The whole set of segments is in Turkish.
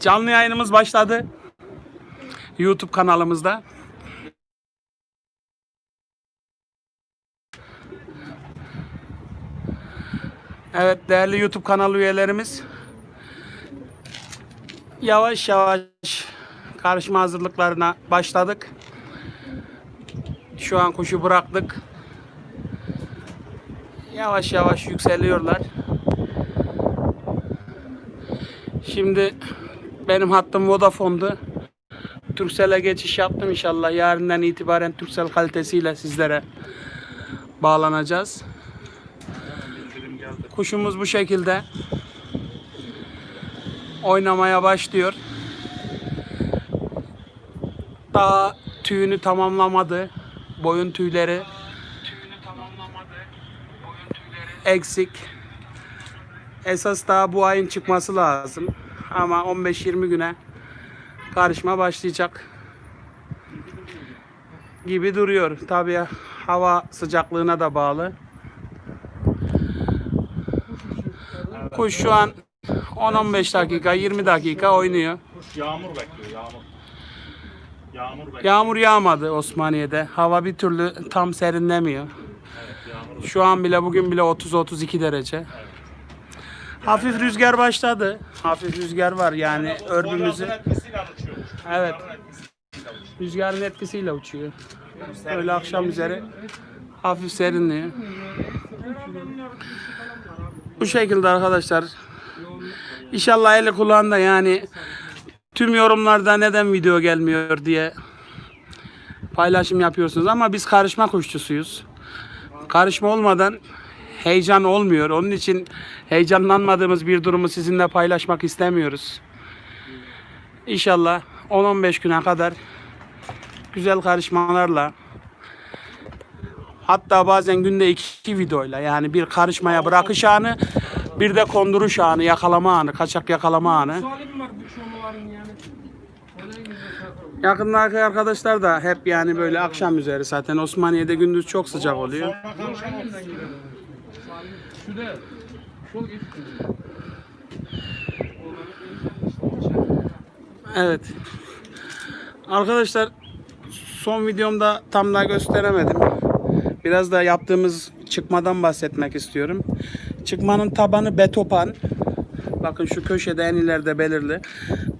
Canlı yayınımız başladı. YouTube kanalımızda. Evet değerli YouTube kanalı üyelerimiz. Yavaş yavaş karışma hazırlıklarına başladık. Şu an kuşu bıraktık. Yavaş yavaş yükseliyorlar. Şimdi benim hattım Vodafone'du. Turkcell'e geçiş yaptım inşallah. Yarından itibaren Turkcell kalitesiyle sizlere bağlanacağız. Kuşumuz bu şekilde oynamaya başlıyor. Daha tüyünü tamamlamadı. Boyun tüyleri eksik. Esas daha bu ayın çıkması lazım. Ama 15-20 güne karışma başlayacak gibi duruyor. Tabii hava sıcaklığına da bağlı. Kuş şu an 10-15 dakika, 20 dakika oynuyor. Kuş yağmur bekliyor yağmur. Yağmur bekliyor. Yağmur yağmadı Osmaniye'de. Hava bir türlü tam serinlemiyor. Yağmur Şu an bile bugün bile 30-32 derece. Hafif rüzgar başladı. Hafif rüzgar var yani örgümüzü. Evet. Rüzgarın etkisiyle uçuyor. Öyle akşam üzeri hafif serinliyor. Bu şekilde arkadaşlar. İnşallah eli kulağında yani tüm yorumlarda neden video gelmiyor diye paylaşım yapıyorsunuz ama biz karışma kuşçusuyuz. Karışma olmadan heyecan olmuyor. Onun için heyecanlanmadığımız bir durumu sizinle paylaşmak istemiyoruz. İnşallah 10-15 güne kadar güzel karışmalarla hatta bazen günde iki videoyla yani bir karışmaya bırakış anı bir de konduruş anı, yakalama anı, kaçak yakalama anı. Yakındaki arkadaşlar da hep yani böyle akşam üzeri zaten Osmaniye'de gündüz çok sıcak oluyor. Sonra karışma olsun. Salim şu da şu geçti. Evet. Arkadaşlar son videomda tam da gösteremedim. Biraz da yaptığımız çıkmadan bahsetmek istiyorum. Çıkmanın tabanı betopan. Bakın şu köşede en ileride belirli.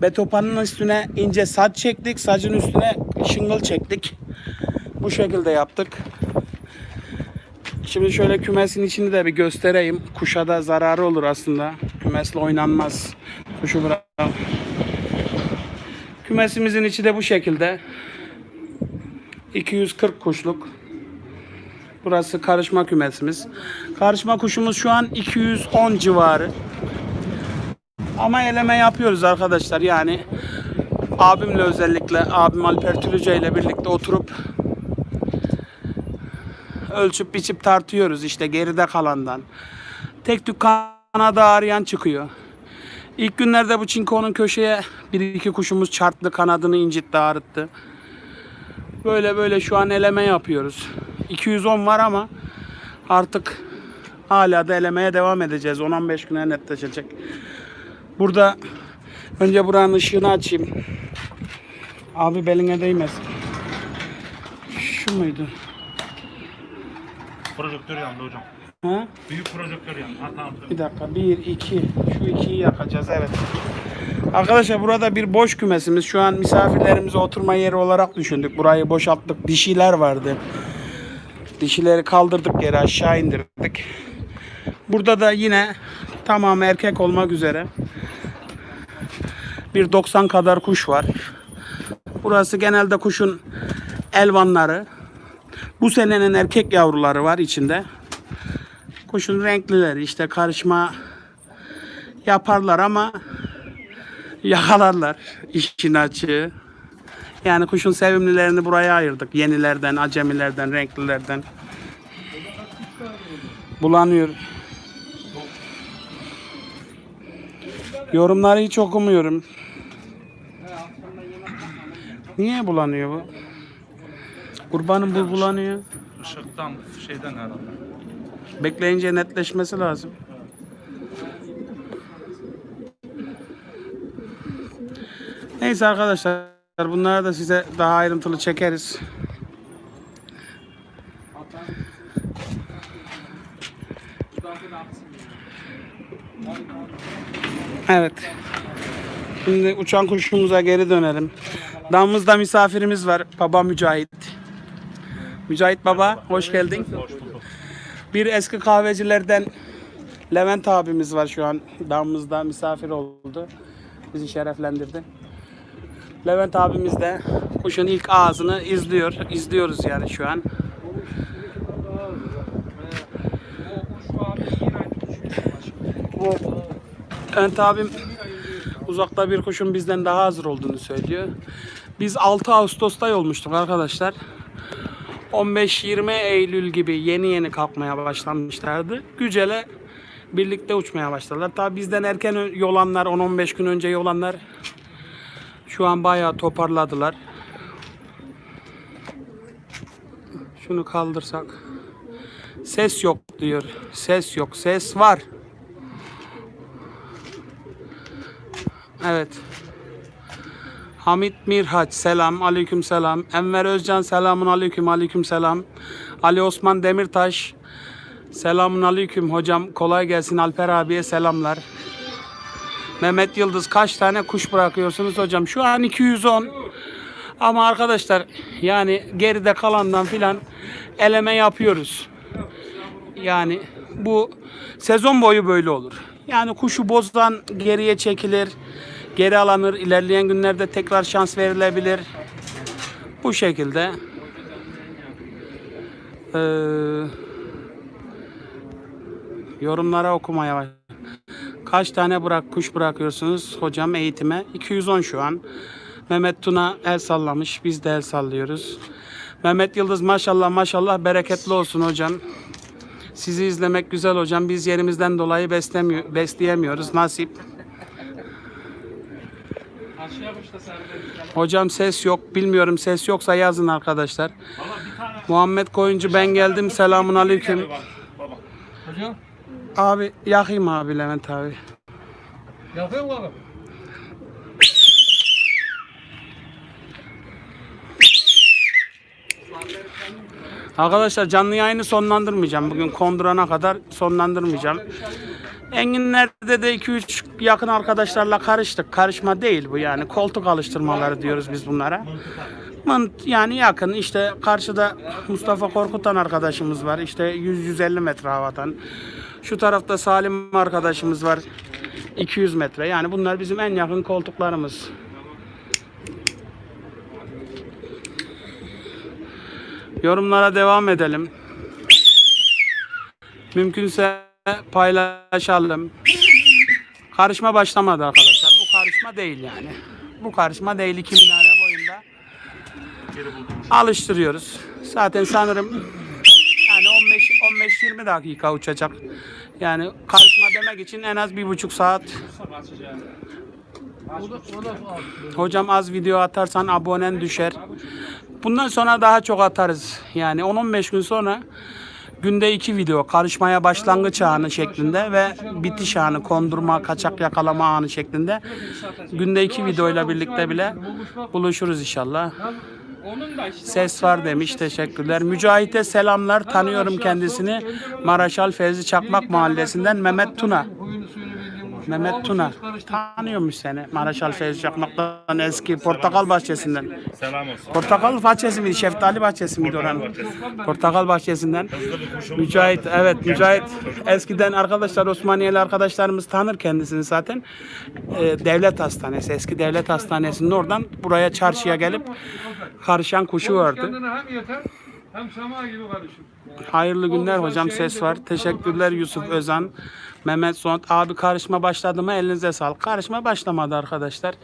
Betopanın üstüne ince saç çektik. Sacın üstüne şıngıl çektik. Bu şekilde yaptık. Şimdi şöyle kümesin içini de bir göstereyim. Kuşa da zararı olur aslında. Kümesle oynanmaz. Kuşu bırak. Kümesimizin içi de bu şekilde. 240 kuşluk. Burası karışma kümesimiz. Karışma kuşumuz şu an 210 civarı. Ama eleme yapıyoruz arkadaşlar. Yani abimle özellikle abim Alper Tülüce ile birlikte oturup ölçüp biçip tartıyoruz işte geride kalandan. Tek tük kanada arayan çıkıyor. İlk günlerde bu çinkonun köşeye bir iki kuşumuz çarptı kanadını incitti ağrıttı. Böyle böyle şu an eleme yapıyoruz. 210 var ama artık hala da elemeye devam edeceğiz. 10-15 güne netleşecek. Burada önce buranın ışığını açayım. Abi beline değmesin. Şu muydu? Projektör yandı hocam. Ha? Büyük projektör yandı. Ha tamam. Bir dakika. Bir, iki. Şu ikiyi yakacağız. Evet. Arkadaşlar burada bir boş kümesimiz. Şu an misafirlerimize oturma yeri olarak düşündük. Burayı boşalttık. Dişiler vardı. Dişileri kaldırdık geri aşağı indirdik. Burada da yine tamam erkek olmak üzere bir 90 kadar kuş var. Burası genelde kuşun elvanları. Bu senenin erkek yavruları var içinde. Kuşun renklileri işte karışma yaparlar ama yakalarlar işin açığı. Yani kuşun sevimlilerini buraya ayırdık. Yenilerden, acemilerden, renklilerden. Bulanıyor. Yorumları hiç okumuyorum. Niye bulanıyor bu? Kurbanın bu bulanıyor. Işıktan şeyden herhalde. Bekleyince netleşmesi lazım. Neyse arkadaşlar bunları da size daha ayrıntılı çekeriz. Evet. Şimdi uçan kuşumuza geri dönelim. Damımızda misafirimiz var. Baba Mücahit. Mücahit baba hoş geldin. Hoş. Bir eski kahvecilerden Levent abimiz var şu an damımızda misafir oldu. Bizi şereflendirdi. Levent abimiz de kuşun ilk ağzını izliyor. İzliyoruz yani şu an. Bu Levent abim uzakta bir kuşun bizden daha hazır olduğunu söylüyor. Biz 6 Ağustos'ta olmuştuk arkadaşlar. 15-20 Eylül gibi yeni yeni kalkmaya başlamışlardı. Gücel'e birlikte uçmaya başladılar. Tabi bizden erken yolanlar, 10-15 gün önce yolanlar şu an bayağı toparladılar. Şunu kaldırsak. Ses yok diyor. Ses yok. Ses var. Evet. Hamit Mirhaç selam aleyküm selam. Enver Özcan selamun aleyküm aleyküm selam. Ali Osman Demirtaş selamun aleyküm hocam kolay gelsin Alper abiye selamlar. Mehmet Yıldız kaç tane kuş bırakıyorsunuz hocam? Şu an 210. Ama arkadaşlar yani geride kalandan filan eleme yapıyoruz. Yani bu sezon boyu böyle olur. Yani kuşu bozdan geriye çekilir, geri alınır. İlerleyen günlerde tekrar şans verilebilir. Bu şekilde. Ee, yorumlara okumaya baş. Kaç tane bırak kuş bırakıyorsunuz hocam eğitime? 210 şu an. Mehmet Tuna el sallamış. Biz de el sallıyoruz. Mehmet Yıldız maşallah maşallah bereketli olsun hocam. Sizi izlemek güzel hocam. Biz yerimizden dolayı beslemiyor, besleyemiyoruz. Nasip. Aşağıya kuş da serbest. Hocam ses yok. Bilmiyorum ses yoksa yazın arkadaşlar. Muhammed Koyuncu ben geldim. Selamun aleyküm. Abi yakayım abi Levent abi. mu abi? Arkadaşlar canlı yayını sonlandırmayacağım. Bugün kondurana kadar sonlandırmayacağım. Enginler'de de 2-3 yakın arkadaşlarla karıştık. Karışma değil bu yani. Koltuk alıştırmaları diyoruz biz bunlara. Yani yakın işte karşıda Mustafa Korkutan arkadaşımız var. İşte 100-150 metre havadan. Şu tarafta Salim arkadaşımız var. 200 metre. Yani bunlar bizim en yakın koltuklarımız. Yorumlara devam edelim. Mümkünse paylaşalım. Karışma başlamadı arkadaşlar. Bu karışma değil yani. Bu karışma değil. 2 minare boyunda alıştırıyoruz. Zaten sanırım yani 15 15-20 dakika uçacak. Yani karışma demek için en az bir buçuk saat. Hocam az video atarsan abonen düşer. Bundan sonra daha çok atarız. Yani 10-15 gün sonra günde iki video karışmaya başlangıç anı şeklinde ve bitiş anı kondurma kaçak yakalama anı şeklinde günde iki videoyla birlikte bile buluşuruz inşallah. Ses var demiş teşekkürler. Mücahit'e selamlar tanıyorum kendisini. Maraşal Fevzi Çakmak Mahallesi'nden Mehmet Tuna. Mehmet Tuna tanıyormuş seni. Maraşal Fevzi Çakmak'tan eski Portakal Bahçesi'nden. Selam olsun. Portakal bahçesi miydi? Şeftali bahçesi miydi oranın? Portakal bahçesinden. Mücahit, evet Mücahit. Eskiden arkadaşlar Osmaniyeli arkadaşlarımız tanır kendisini zaten. Ee, devlet hastanesi, eski devlet hastanesinin oradan buraya çarşıya gelip karışan kuşu vardı. Hayırlı günler hocam ses var. Teşekkürler Yusuf Özan. Mehmet Sont abi karışma başladı mı elinize sağlık. Karışma başlamadı arkadaşlar.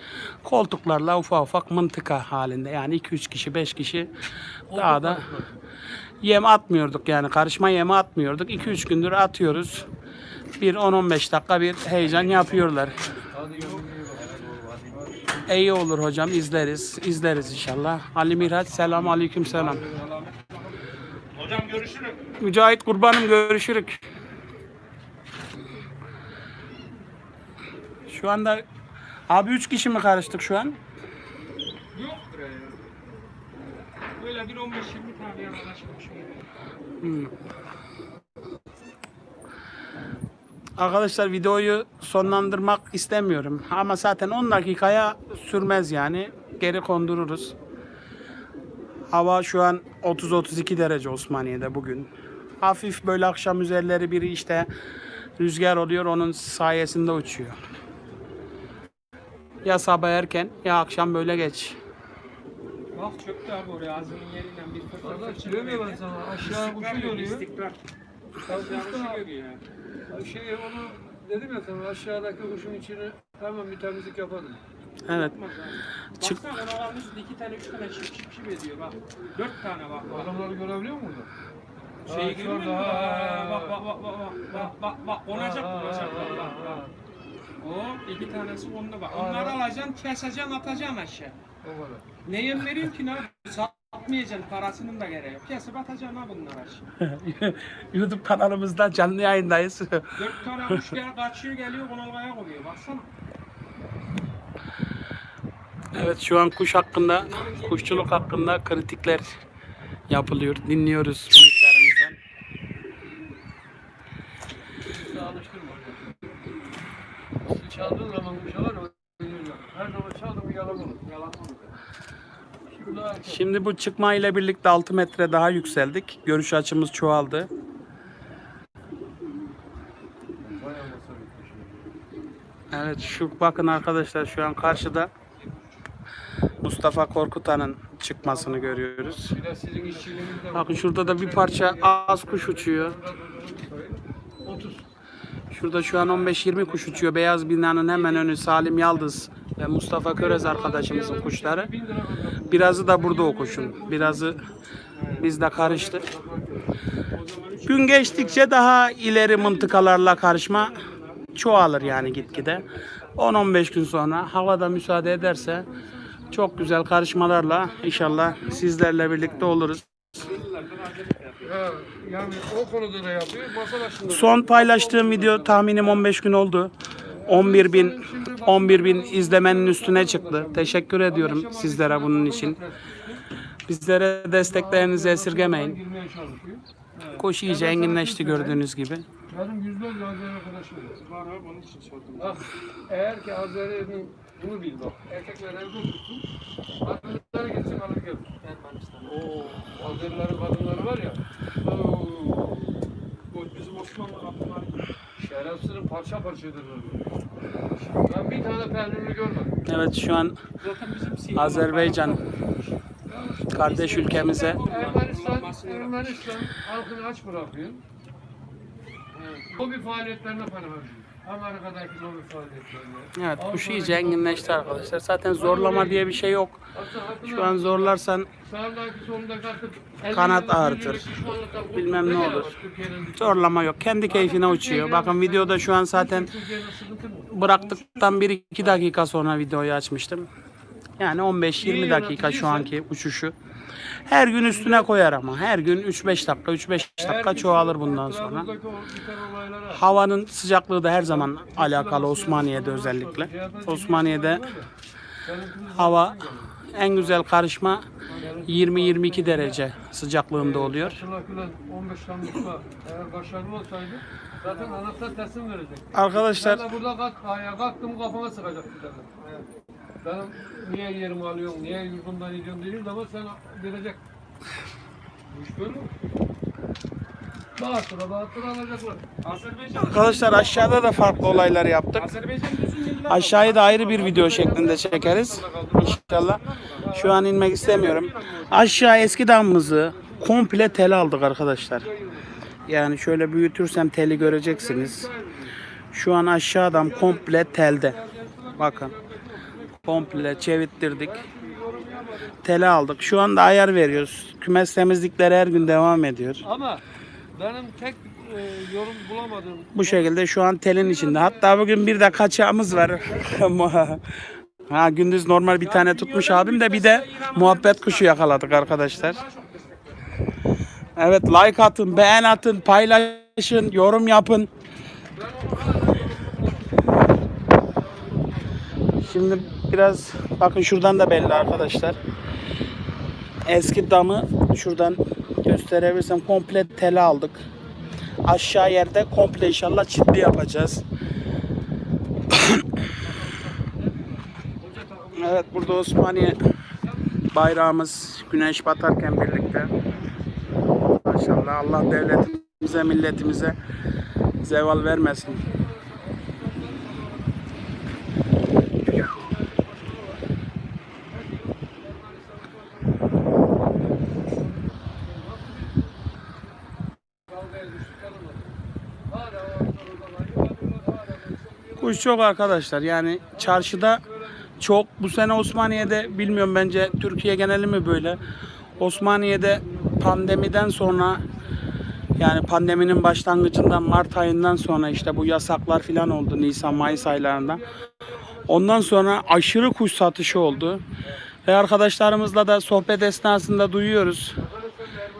Koltuklarla ufak ufak mıntıka halinde. Yani 2-3 kişi 5 kişi daha da yem atmıyorduk yani karışma yemi atmıyorduk. 2-3 gündür atıyoruz. Bir 10-15 dakika bir heyecan yapıyorlar. İyi olur hocam izleriz. izleriz inşallah. Ali Miraç selam aleyküm selam. Hocam görüşürüz. Mücahit kurbanım görüşürük. Şu anda Abi 3 kişi mi karıştık şu an? Yok buraya. Böyle bir 15-20 tane yaklaşmış. Arkadaşlar videoyu sonlandırmak istemiyorum. Ama zaten 10 dakikaya sürmez yani. Geri kondururuz. Hava şu an 30-32 derece Osmaniye'de bugün. Hafif böyle akşam üzerleri biri işte rüzgar oluyor onun sayesinde uçuyor. Ya sabah erken ya akşam böyle geç. Bak çöktü abi oraya ağzının yerinden bir fırtına Valla ya ben sana aşağı kuşu görüyor. istikrar. Aşağı kuşu görüyor ya. Şey onu dedim ya sana aşağıdaki kuşun içine hemen bir temizlik yaparım. Evet. Çık- Baksana ona varmış iki tane üç tane şıp şıp şıp ediyor bak. Dört tane bak. bak. Adamları görebiliyor musun burada? Şeyi görüyor musun? Bak bak bak bak bak bak bak bak olacak ha, bak bak bak. Hop iki tanesi bak. Ha, Onları ha. alacaksın, keseceksin, atacaksın aşağı. O kadar. Ne yem veriyorsun ki ne? Satmayacaksın, parasının da gereği yok. Kesip atacaksın ha bunları aşağı. YouTube kanalımızda canlı yayındayız. Dört tane kuş gel, kaçıyor geliyor, konalgaya koyuyor. Baksana. Evet şu an kuş hakkında, kuşçuluk hakkında kritikler yapılıyor. Dinliyoruz Sizi çaldığın zaman kuşa var ya oynuyorlar. Her zaman çaldım mı yalan olur. Yalan olur. Erkek. Şimdi bu çıkma ile birlikte 6 metre daha yükseldik. Görüş açımız çoğaldı. Evet şu bakın arkadaşlar şu an karşıda Mustafa Korkutan'ın çıkmasını görüyoruz. Bakın şurada da bir parça az kuş uçuyor. 30. Şurada şu an 15-20 kuş uçuyor. Beyaz binanın hemen önü Salim Yaldız ve Mustafa Körez arkadaşımızın kuşları. Birazı da burada o kuşun. Birazı bizde karıştı. Gün geçtikçe daha ileri mıntıkalarla karışma çoğalır yani gitgide. 10-15 gün sonra havada müsaade ederse çok güzel karışmalarla inşallah sizlerle birlikte oluruz. Ha, yani o konuda da yapıyor. Masa başında da. Son paylaştığım video tahminim 15 gün oldu. 11 bin 11 bin izlemenin üstüne çıktı. Teşekkür ediyorum sizlere bunun için. Bizlere desteklerinizi esirgemeyin. Kuş iyice enginleşti gördüğünüz gibi. Benim yüzlerce Azeri arkadaşım var. Var abi onun için sordum. Bak, eğer ki Azeri'nin bunu bil bak. Erkekler evde tutsun. Kadınları gitsin alır gelir. Oo, Azerilerin kadınları var ya. Oo, bizim Osmanlı kapılar gibi. şerefsizin parça parça ederler. Ben bir tane peynirli görmedim. Evet şu an Azerbaycan kardeş ülkemize Ermenistan, Ermenistan halkını aç bırakıyor. Lobi faaliyetlerine para harcıyor. Amerika'daki. Evet kuş iyice enginleşti arkadaşlar. Zaten zorlama diye bir şey yok. Şu an zorlarsan Kanat ağrıtır. Bilmem ne olur. zorlama yok. Kendi keyfine uçuyor. Bakın videoda şu an zaten bıraktıktan 1-2 dakika sonra videoyu açmıştım. Yani 15-20 dakika şu anki uçuşu. Her gün üstüne koyar ama. Her gün 3-5 dakika, 3-5 dakika çoğalır bundan sonra. Havanın sıcaklığı da her zaman alakalı Osmaniye'de özellikle. Osmaniye'de hava en güzel karışma 20-22 derece sıcaklığında oluyor. Hatırlatılan 15 Temmuz'da eğer başarılı olsaydı zaten anahtar teslim verecek. Arkadaşlar burada kalk, ayağa kalktım kafama sıkacak bir tane. Benim niye yerimi alıyorsun, niye yurdumdan gidiyorsun dediğin zaman sen verecek. Bu iş böyle mi? Bağırtıra bağırtıra alacaklar. Azerbaycan. Arkadaşlar aşağıda da farklı olaylar yaptık. Azerbaycan yıllar. Aşağıyı da ayrı bir video şeklinde çekeriz. İnşallah. Şu an inmek istemiyorum. Aşağı eski damımızı komple tel aldık arkadaşlar. Yani şöyle büyütürsem teli göreceksiniz. Şu an aşağıdan komple telde. Bakın. Komple çevittirdik. Tele aldık. Şu anda ayar veriyoruz. Kümes temizlikleri her gün devam ediyor. Ama benim tek e, yorum bulamadığım Bu şekilde şu an telin içinde. Hatta bugün bir de kaçağımız var. ha gündüz normal bir tane tutmuş abim de bir de muhabbet kuşu yakaladık arkadaşlar. Evet like atın, beğen atın, paylaşın, yorum yapın. Şimdi biraz bakın şuradan da belli arkadaşlar. Eski damı şuradan gösterebilirsem komple tele aldık. Aşağı yerde komple inşallah çitli yapacağız. evet burada Osmaniye bayrağımız güneş batarken birlikte. Maşallah Allah devletimize milletimize zeval vermesin. Kuş çok arkadaşlar yani çarşıda çok bu sene Osmaniye'de bilmiyorum bence Türkiye geneli mi böyle Osmaniye'de pandemiden sonra yani pandeminin başlangıcından Mart ayından sonra işte bu yasaklar filan oldu Nisan Mayıs aylarında. Ondan sonra aşırı kuş satışı oldu. Ve arkadaşlarımızla da sohbet esnasında duyuyoruz.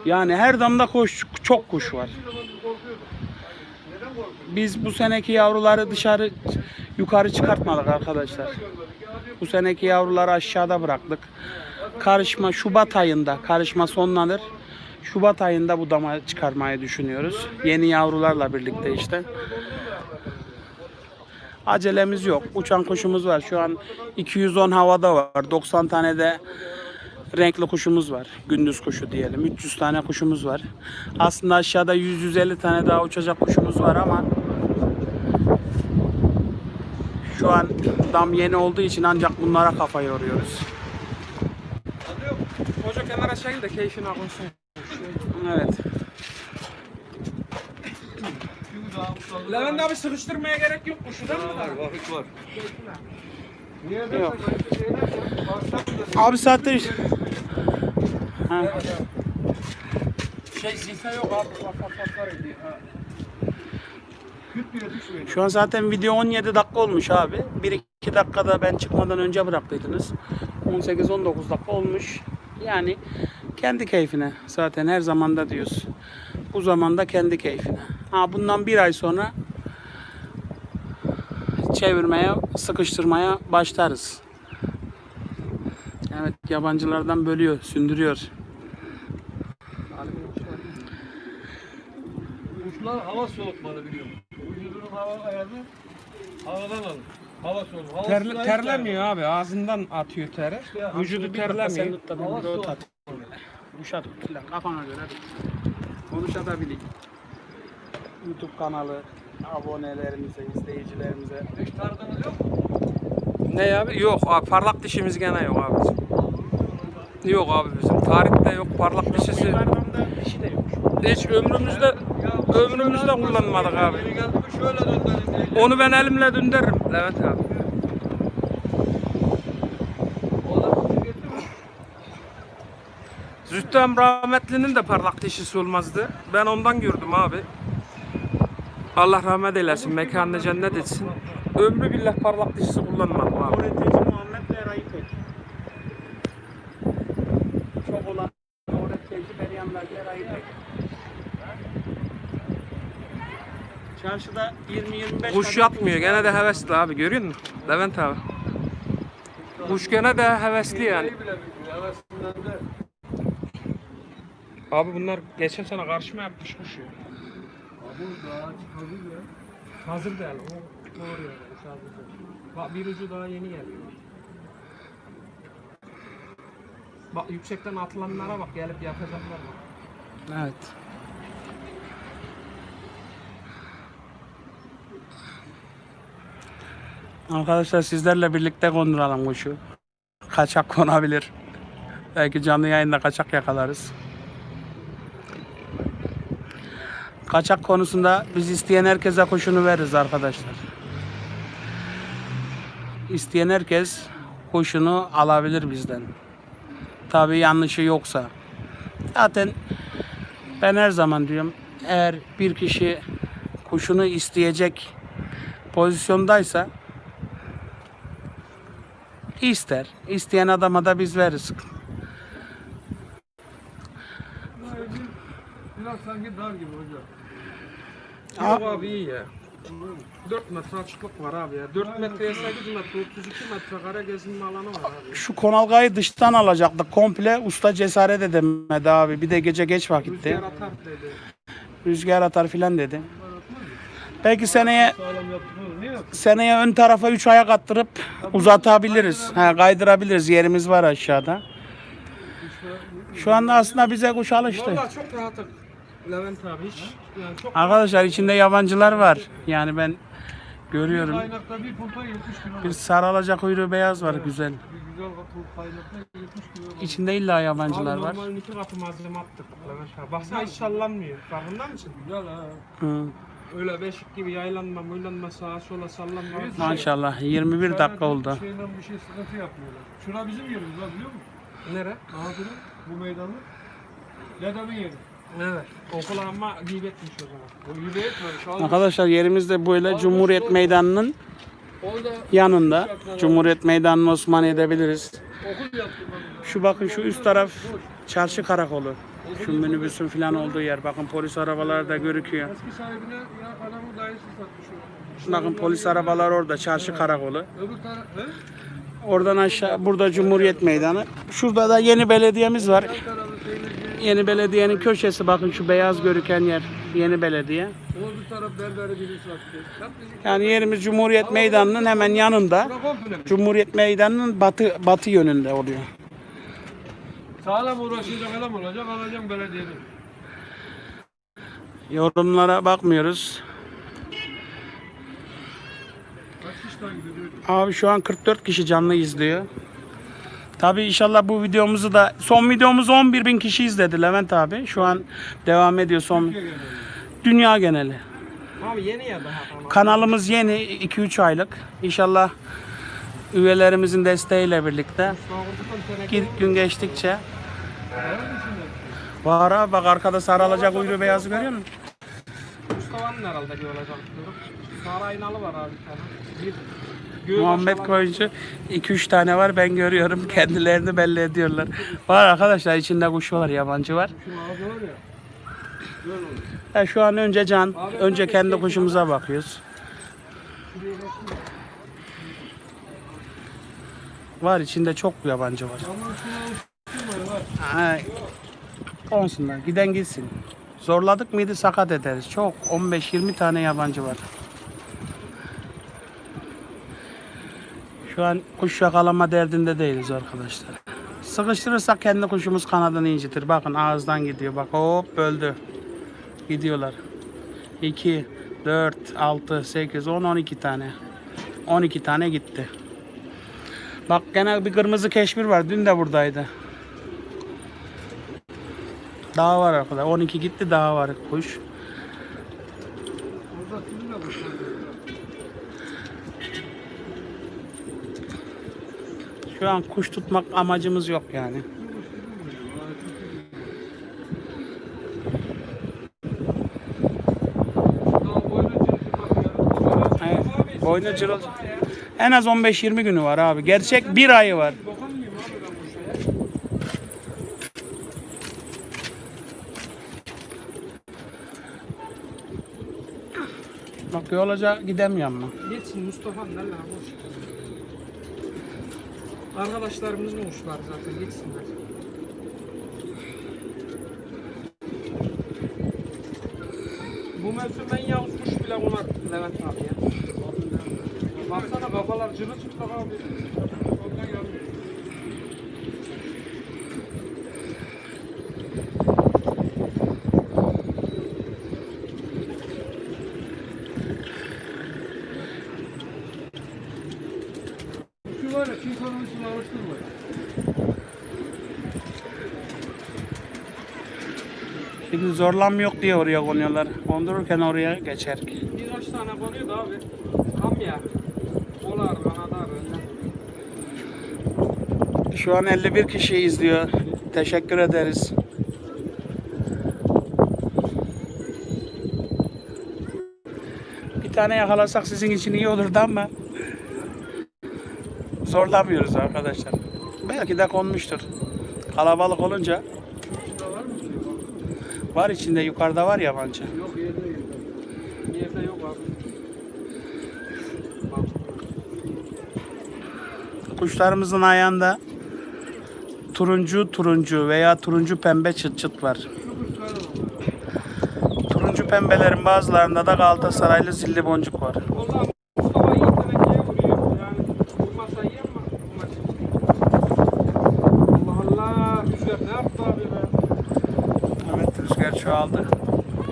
Yani her damda kuş, çok kuş var. Biz bu seneki yavruları dışarı yukarı çıkartmadık arkadaşlar. Bu seneki yavruları aşağıda bıraktık. Karışma Şubat ayında karışma sonlanır. Şubat ayında budama çıkarmayı düşünüyoruz. Yeni yavrularla birlikte işte. Acelemiz yok. Uçan kuşumuz var. Şu an 210 havada var. 90 tane de renkli kuşumuz var. Gündüz kuşu diyelim. 300 tane kuşumuz var. Aslında aşağıda 100-150 tane daha uçacak kuşumuz var ama şu an dam yeni olduğu için ancak bunlara kafa yoruyoruz. Hoca kenara çekil de keyfini alsın. Evet. Levent abi sıkıştırmaya gerek yok kuşu değil mi? Vakit var. Niye Yok. Abi saatte Ha. Şey zife yok abi. Bak bak bak var ediyor. ha. küt diye düşmeyin. Şu an zaten video 17 dakika olmuş abi. 1-2 dakikada ben çıkmadan önce bıraktıydınız. 18-19 dakika olmuş. Yani kendi keyfine zaten her zamanda diyoruz. Bu zamanda kendi keyfine. Ha bundan bir ay sonra çevirmeye, sıkıştırmaya başlarız. Evet yabancılardan bölüyor, sündürüyor. Kuşlar hava soğutmalı biliyor musun? Vücudunun hava ayarını havadan alın. Hava soğutmalı. Hava Terle, suyu terlemiyor abi. Ağzından atıyor teri. Ya, Vücudu sen terlemiyor. tut da ben Hava bir ot soğuk. at. Kuşa tut lan kafana göre tut. Konuşabilik. YouTube kanalı abonelerimize, izleyicilerimize. Hiç tarzınız yok mu? Ne abi? Yok abi parlak dişimiz gene yok abi. Yok abi bizim. Tarihte yok parlak dişisi. Yukarıdan de yok. Hiç ömrümüzde ömrümüzde kullanmadık abi. Onu ben elimle döndürürüm Levent abi. Zühtüm rahmetlinin de parlak dişisi olmazdı. Ben ondan gördüm abi. Allah rahmet eylesin, mekanını cennet etsin. Ömrü billah parlak dişisi kullanmadım abi. Çok olan öğretici Beryanlar'la Rayipek. Çarşıda 20-25 Kuş kuş gene de hevesli abi görüyor musun? Levent abi. Kuş gene de hevesli yani. Abi bunlar geçen sene karşıma yapmış kuş ya. bu daha hazır ya. Hazır değil, o doğru yani, kuş hazır değil. Bak bir ucu daha yeni geldi. Bak yüksekten atılanlara bak gelip yapacaklar bak. Evet. Arkadaşlar sizlerle birlikte konduralım kuşu. Kaçak konabilir. Belki canlı yayında kaçak yakalarız. Kaçak konusunda biz isteyen herkese kuşunu veririz arkadaşlar. İsteyen herkes kuşunu alabilir bizden. Tabii yanlışı yoksa. Zaten ben her zaman diyorum eğer bir kişi kuşunu isteyecek pozisyondaysa ister. İsteyen adama da biz veririz. Biraz sanki dar gibi hocam. Yok abi iyi ya. 4 metre açıklık var abi ya. 4 metreye 8 metre 32 metre kare gezinme alanı var abi. Şu konalgayı dıştan alacaktık komple. Usta cesaret edemedi abi. Bir de gece geç vakitte. Rüzgar atar dedi. Rüzgar atar filan dedi. Belki seneye seneye ön tarafa 3 ayak attırıp uzatabiliriz. Ha, kaydırabiliriz. Yerimiz var aşağıda. Şu anda aslında bize kuş alıştı. Valla çok rahatım. Levent abi hiç yani çok Arkadaşlar içinde yabancılar var. Yani ben görüyorum. Kaynakta bir punta 70 kilo. Bir sarı alacak kuyruğu beyaz var güzel. Bir güzel kapı kaynakta 70 kilo. İçinde illa yabancılar Abi var. normal iki katı malzeme attık Levent abi. Baksana hiç sallanmıyor. Farkında mısın? Güzel ha. Hı. Öyle beşik gibi yaylanma, muylanma, sağa sola sallanma. Maşallah 21 dakika oldu. Şeyden bir şey sıkıntı yapmıyorlar. Şura bizim yerimiz lan biliyor musun? Nere? Anadolu bu meydanı. Dedem'in yeri. Evet. Okul ama gıybetmiş o zaman. O yüreği etmemiş. Arkadaşlar yerimiz de böyle Cumhuriyet Meydanı'nın Orada yanında. Cumhuriyet Meydanı'nı Osman edebiliriz. okul yaptım ben. Şu bakın şu üst taraf çarşı karakolu. Şu minibüsün falan olduğu yer. Bakın polis arabaları da görüküyor. Eski sahibine ya dayısı satmış. Bakın polis arabalar orada çarşı karakolu. Öbür taraf? Oradan aşağı burada Cumhuriyet Meydanı. Şurada da yeni belediyemiz var. Yeni belediyenin köşesi bakın şu beyaz görüken yer. Yeni belediye. Yani yerimiz Cumhuriyet Meydanı'nın hemen yanında. Cumhuriyet Meydanı'nın batı batı yönünde oluyor. Sağlam uğraşınca adam olacak, alacağım belediyeden. Yorumlara bakmıyoruz. Kaç kişi takip ediyor? Abi şu an 44 kişi canlı izliyor. Tabi inşallah bu videomuzu da son videomuz 11 bin kişi izledi Levent abi. Şu an devam ediyor son dünya geneli. Abi yeni ya daha. Kanalımız yeni 2-3 aylık. İnşallah üyelerimizin desteğiyle birlikte gi- gün geçtikçe var abi bak arkada sarı alacak uyru beyazı görüyor musun? Mustafa'nın herhalde olacak diyorum. Sarı aynalı var abi bir tane. Muhammed Koyuncu 2-3 tane var ben görüyorum kendilerini belli ediyorlar. Var arkadaşlar içinde kuş var yabancı var. Ya şu an önce can, önce kendi kuşumuza bakıyoruz. Var içinde çok yabancı var. Ha, Olsunlar giden gitsin. Zorladık mıydı sakat ederiz. Çok 15-20 tane yabancı var. Şu an kuş yakalama derdinde değiliz arkadaşlar. Sıkıştırırsak kendi kuşumuz kanadını incitir. Bakın ağızdan gidiyor. Bak hop böldü. Gidiyorlar. 2, 4, 6, 8, 10, 12 tane. 12 tane gitti. Bak gene bir kırmızı keşmir var. Dün de buradaydı. Daha var arkadaşlar. 12 gitti daha var kuş. Şu an kuş tutmak amacımız yok yani. Evet. Boynu cırıl. En az 15-20 günü var abi. Gerçek bir ayı var. Ben. Bak yolaca gidemiyorum mu? Geçsin Mustafa ne lan boş. Arkadaşlarımızın kuşlar zaten geçsinler. Bu mevsim en yavuz kuş bile konar Levent abi ya. Baksana kafalar cırı çıplak abi. Ondan gelmiyor. Şu var ya, çinkonun üstüne alıştırmayın. Şimdi zorlanma yok diye oraya konuyorlar. Kondururken oraya geçer. Birkaç tane konuyordu abi. Tam ya. Şu an 51 kişi izliyor. Teşekkür ederiz. Bir tane yakalasak sizin için iyi olurdu ama zorlamıyoruz arkadaşlar. Belki de konmuştur. Kalabalık olunca var içinde yukarıda var yabancı. Yok yerde yerde. Yerde yok abi. Kuşlarımızın ayağında turuncu turuncu veya turuncu pembe çıt çıt var. Turuncu pembelerin bazılarında da Galatasaraylı zilli boncuk var. Evet rüzgar çoğaldı.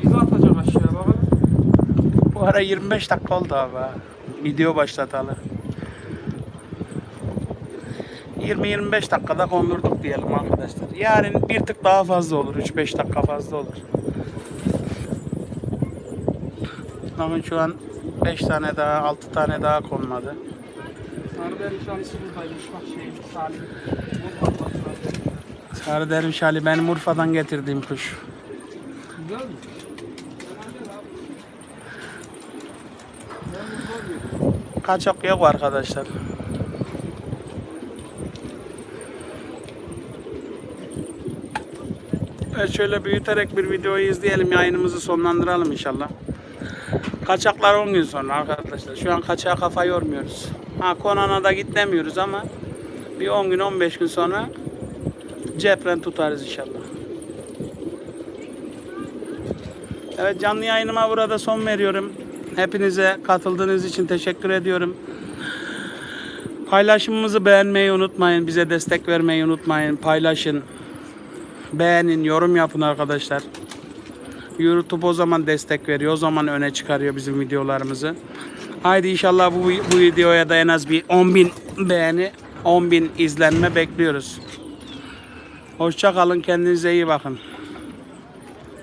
Bizi atacak aşağıya bakalım. Bu ara 25 dakika oldu abi. Video başlatalı. 20-25 dakikada kondurduk diyelim arkadaşlar. Yarın bir tık daha fazla olur. 3-5 dakika fazla olur. Bakın şu an 5 tane daha 6 tane daha konmadı. Sarıder nişanlısı buradaymış bak şey Sarıder. Sarı Derviş Ali benim Urfa'dan getirdiğim kuş. Güzel mi? Kaçak yok arkadaşlar. Şöyle büyüterek bir videoyu izleyelim yayınımızı sonlandıralım inşallah. Kaçaklar 10 gün sonra arkadaşlar. Şu an kaçağa kafa yormuyoruz. Ha Konan'a da git demiyoruz ama bir 10 gün 15 gün sonra cepren tutarız inşallah. Evet canlı yayınıma burada son veriyorum. Hepinize katıldığınız için teşekkür ediyorum. Paylaşımımızı beğenmeyi unutmayın. Bize destek vermeyi unutmayın. Paylaşın. Beğenin, yorum yapın arkadaşlar. YouTube o zaman destek veriyor. O zaman öne çıkarıyor bizim videolarımızı. Haydi inşallah bu, bu videoya da en az bir 10.000 beğeni, 10.000 izlenme bekliyoruz. Hoşça kalın. Kendinize iyi bakın.